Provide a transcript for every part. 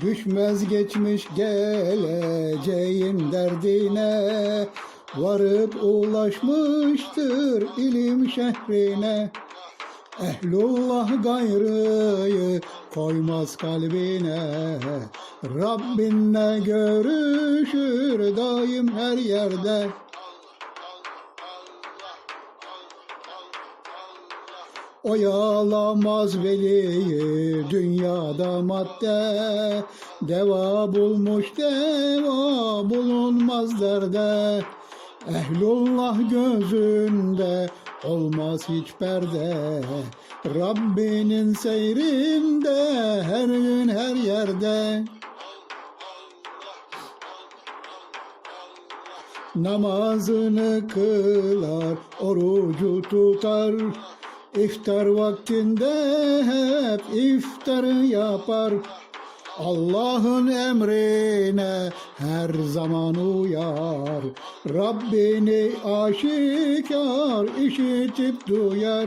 Düşmez geçmiş geleceğin derdine Varıp ulaşmıştır ilim şehrine. Ehlullah gayrıyı koymaz kalbine Rabbinle görüşür daim her yerde Oyalamaz veliyi dünyada madde. Deva bulmuş deva bulunmaz derde. Ehlullah gözünde olmaz hiç perde. Rabbinin seyrinde her gün her yerde. Namazını kılar, orucu tutar İftar vaktinde hep iftarı yapar. Allah'ın emrine her zaman uyar. Rabbini aşikar işitip duyar.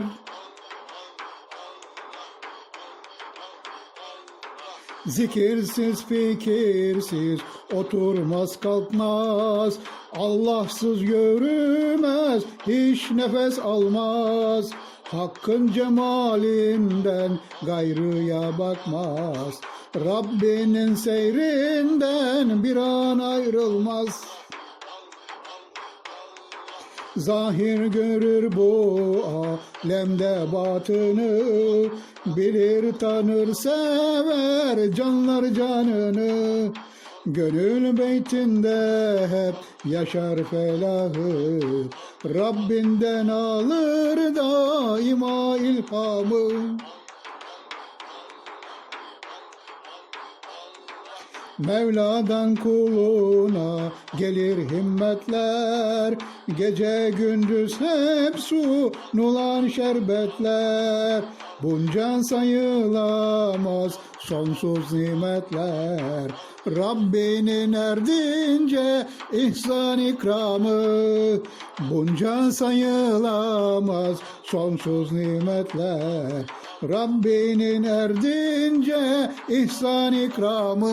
Zikirsiz fikirsiz oturmaz kalkmaz. Allahsız yürümez hiç nefes almaz Hakkın cemalinden gayrıya bakmaz. Rabbinin seyrinden bir an ayrılmaz. Zahir görür bu alemde batını Bilir tanır sever canlar canını Gönül beytinde hep yaşar felahı Rabbinden alır daima ilhamı Mevla'dan kuluna gelir himmetler. Gece gündüz hep sunulan şerbetler. Bunca sayılamaz sonsuz nimetler. Rabbinin erdince ihsan ikramı. Bunca sayılamaz sonsuz nimetler. Rabbinin erdince ihsan ikramı